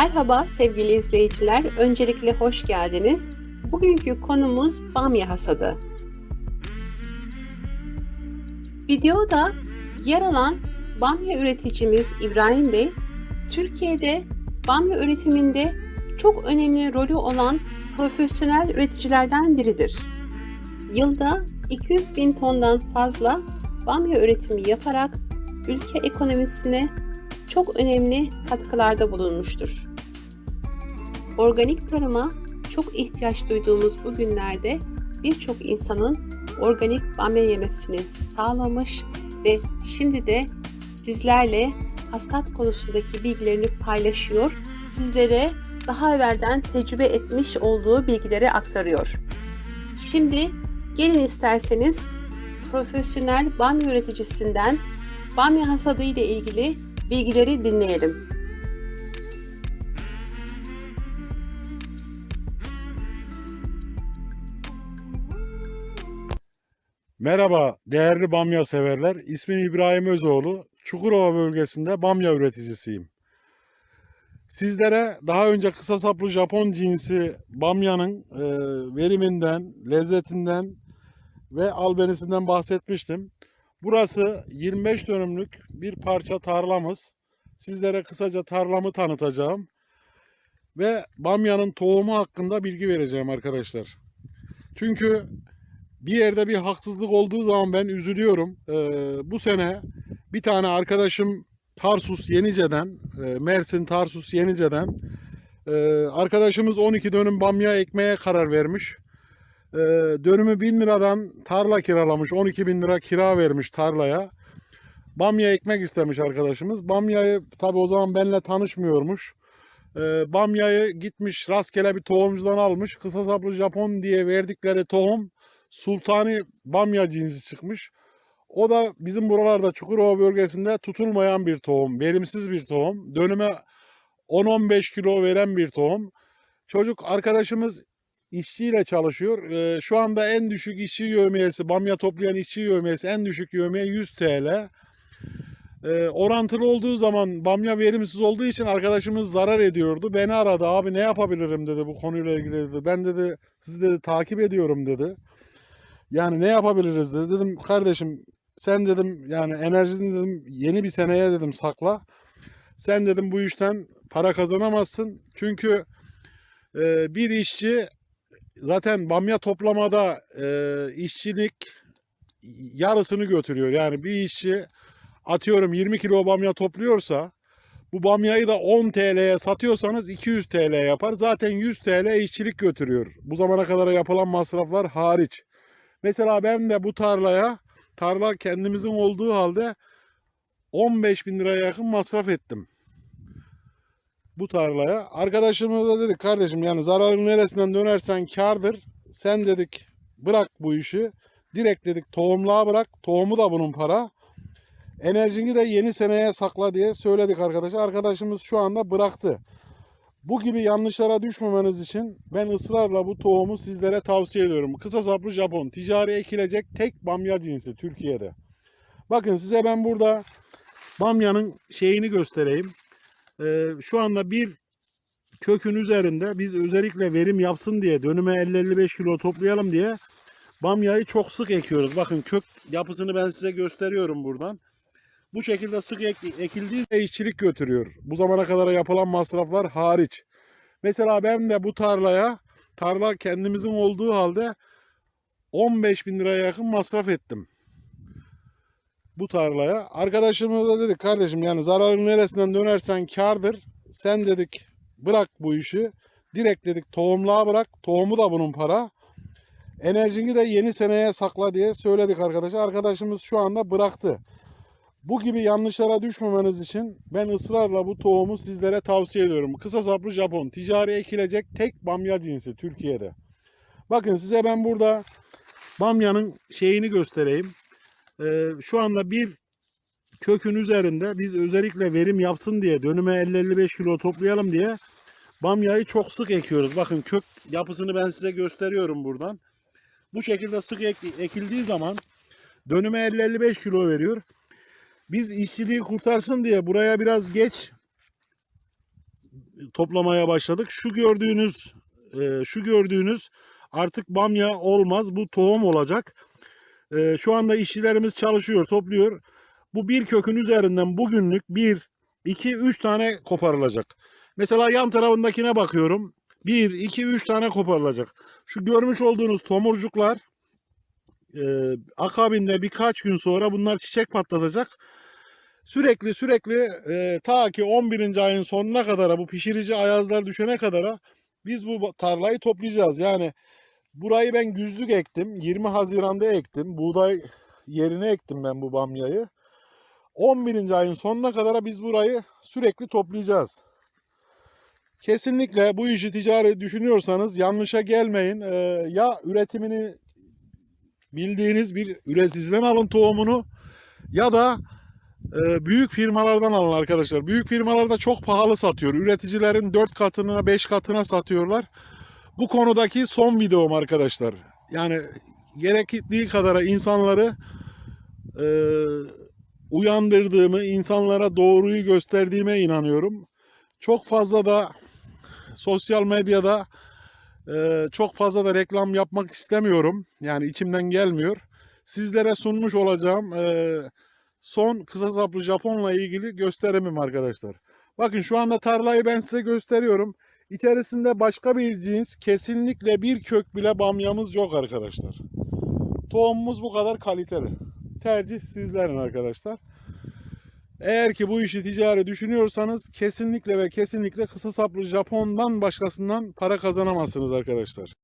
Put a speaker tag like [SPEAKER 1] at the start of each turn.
[SPEAKER 1] Merhaba sevgili izleyiciler. Öncelikle hoş geldiniz. Bugünkü konumuz bamya hasadı. Videoda yer alan bamya üreticimiz İbrahim Bey, Türkiye'de bamya üretiminde çok önemli rolü olan profesyonel üreticilerden biridir. Yılda 200 bin tondan fazla bamya üretimi yaparak ülke ekonomisine çok önemli katkılarda bulunmuştur. Organik tarıma çok ihtiyaç duyduğumuz bu günlerde birçok insanın organik bamya yemesini sağlamış ve şimdi de sizlerle hasat konusundaki bilgilerini paylaşıyor, sizlere daha evvelden tecrübe etmiş olduğu bilgileri aktarıyor. Şimdi gelin isterseniz profesyonel bamya üreticisinden bamya hasadı ile ilgili bilgileri dinleyelim.
[SPEAKER 2] Merhaba değerli bamya severler. İsmim İbrahim Özoğlu. Çukurova bölgesinde bamya üreticisiyim. Sizlere daha önce kısa saplı Japon cinsi bamyanın e, veriminden, lezzetinden ve albenisinden bahsetmiştim. Burası 25 dönümlük bir parça tarlamız. Sizlere kısaca tarlamı tanıtacağım. Ve bamyanın tohumu hakkında bilgi vereceğim arkadaşlar. Çünkü bir yerde bir haksızlık olduğu zaman ben üzülüyorum. Ee, bu sene bir tane arkadaşım Tarsus Yenice'den, e, Mersin Tarsus Yenice'den e, arkadaşımız 12 dönüm bamya ekmeye karar vermiş. E, dönümü 1000 liradan tarla kiralamış. 12 bin lira kira vermiş tarlaya. Bamya ekmek istemiş arkadaşımız. Bamyayı tabi o zaman benimle tanışmıyormuş. E, bamyayı gitmiş rastgele bir tohumcudan almış. Kısa saplı Japon diye verdikleri tohum sultani bamya cinsi çıkmış. O da bizim buralarda Çukurova bölgesinde tutulmayan bir tohum, verimsiz bir tohum. Dönüme 10-15 kilo veren bir tohum. Çocuk arkadaşımız işçiyle çalışıyor. Ee, şu anda en düşük işçi yövmiyesi, bamya toplayan işçi yövmiyesi en düşük yövmiye 100 TL. Ee, orantılı olduğu zaman bamya verimsiz olduğu için arkadaşımız zarar ediyordu. Beni aradı abi ne yapabilirim dedi bu konuyla ilgili dedi. Ben dedi sizi dedi takip ediyorum dedi. Yani ne yapabiliriz dedi. Dedim kardeşim sen dedim yani enerjini dedim yeni bir seneye dedim sakla. Sen dedim bu işten para kazanamazsın. Çünkü e, bir işçi zaten bamya toplamada e, işçilik yarısını götürüyor. Yani bir işçi atıyorum 20 kilo bamya topluyorsa bu bamyayı da 10 TL'ye satıyorsanız 200 TL yapar. Zaten 100 TL işçilik götürüyor. Bu zamana kadar yapılan masraflar hariç. Mesela ben de bu tarlaya, tarla kendimizin olduğu halde 15 bin liraya yakın masraf ettim. Bu tarlaya. Arkadaşımız da dedik kardeşim yani zararın neresinden dönersen kardır. Sen dedik bırak bu işi. Direkt dedik tohumluğa bırak. Tohumu da bunun para. Enerjini de yeni seneye sakla diye söyledik arkadaşa. Arkadaşımız şu anda bıraktı. Bu gibi yanlışlara düşmemeniz için ben ısrarla bu tohumu sizlere tavsiye ediyorum. Kısa saplı Japon ticari ekilecek tek bamya cinsi Türkiye'de. Bakın size ben burada bamyanın şeyini göstereyim. Ee, şu anda bir kökün üzerinde biz özellikle verim yapsın diye dönüme 50-55 kilo toplayalım diye bamyayı çok sık ekiyoruz. Bakın kök yapısını ben size gösteriyorum buradan. Bu şekilde sık ek, ekildiği işçilik götürüyor. Bu zamana kadar yapılan masraflar hariç. Mesela ben de bu tarlaya, tarla kendimizin olduğu halde 15 bin liraya yakın masraf ettim. Bu tarlaya. Arkadaşımız da dedik kardeşim yani zararın neresinden dönersen kardır. Sen dedik bırak bu işi. Direkt dedik tohumluğa bırak. Tohumu da bunun para. Enerjini de yeni seneye sakla diye söyledik arkadaşa. Arkadaşımız şu anda bıraktı. Bu gibi yanlışlara düşmemeniz için ben ısrarla bu tohumu sizlere tavsiye ediyorum. Kısa saplı Japon ticari ekilecek tek bamya cinsi Türkiye'de. Bakın size ben burada bamyanın şeyini göstereyim. Ee, şu anda bir kökün üzerinde biz özellikle verim yapsın diye dönüme 50-55 kilo toplayalım diye bamyayı çok sık ekiyoruz. Bakın kök yapısını ben size gösteriyorum buradan. Bu şekilde sık ek- ekildiği zaman dönüme 50-55 kilo veriyor. Biz işçiliği kurtarsın diye buraya biraz geç toplamaya başladık. Şu gördüğünüz e, şu gördüğünüz artık bamya olmaz. Bu tohum olacak. E, şu anda işçilerimiz çalışıyor, topluyor. Bu bir kökün üzerinden bugünlük bir, iki, üç tane koparılacak. Mesela yan tarafındakine bakıyorum. Bir, iki, üç tane koparılacak. Şu görmüş olduğunuz tomurcuklar e, akabinde birkaç gün sonra bunlar çiçek patlatacak. Sürekli sürekli e, ta ki 11. ayın sonuna kadar bu pişirici ayazlar düşene kadar biz bu tarlayı toplayacağız. Yani burayı ben güzlük ektim. 20 Haziran'da ektim. Buğday yerine ektim ben bu bamyayı. 11. ayın sonuna kadar biz burayı sürekli toplayacağız. Kesinlikle bu işi ticari düşünüyorsanız yanlışa gelmeyin. Ee, ya üretimini bildiğiniz bir üreticiden alın tohumunu ya da e, büyük firmalardan alın arkadaşlar. Büyük firmalar da çok pahalı satıyor. Üreticilerin 4 katına 5 katına satıyorlar. Bu konudaki son videom arkadaşlar. Yani gerektiği kadar insanları e, uyandırdığımı, insanlara doğruyu gösterdiğime inanıyorum. Çok fazla da sosyal medyada çok fazla da reklam yapmak istemiyorum. Yani içimden gelmiyor. Sizlere sunmuş olacağım son kısa saplı Japonla ilgili gösterimim arkadaşlar. Bakın şu anda tarlayı ben size gösteriyorum. İçerisinde başka bir cins kesinlikle bir kök bile bamyamız yok arkadaşlar. Tohumumuz bu kadar kaliteli. Tercih sizlerin arkadaşlar. Eğer ki bu işi ticari düşünüyorsanız kesinlikle ve kesinlikle kısa saplı Japon'dan başkasından para kazanamazsınız arkadaşlar.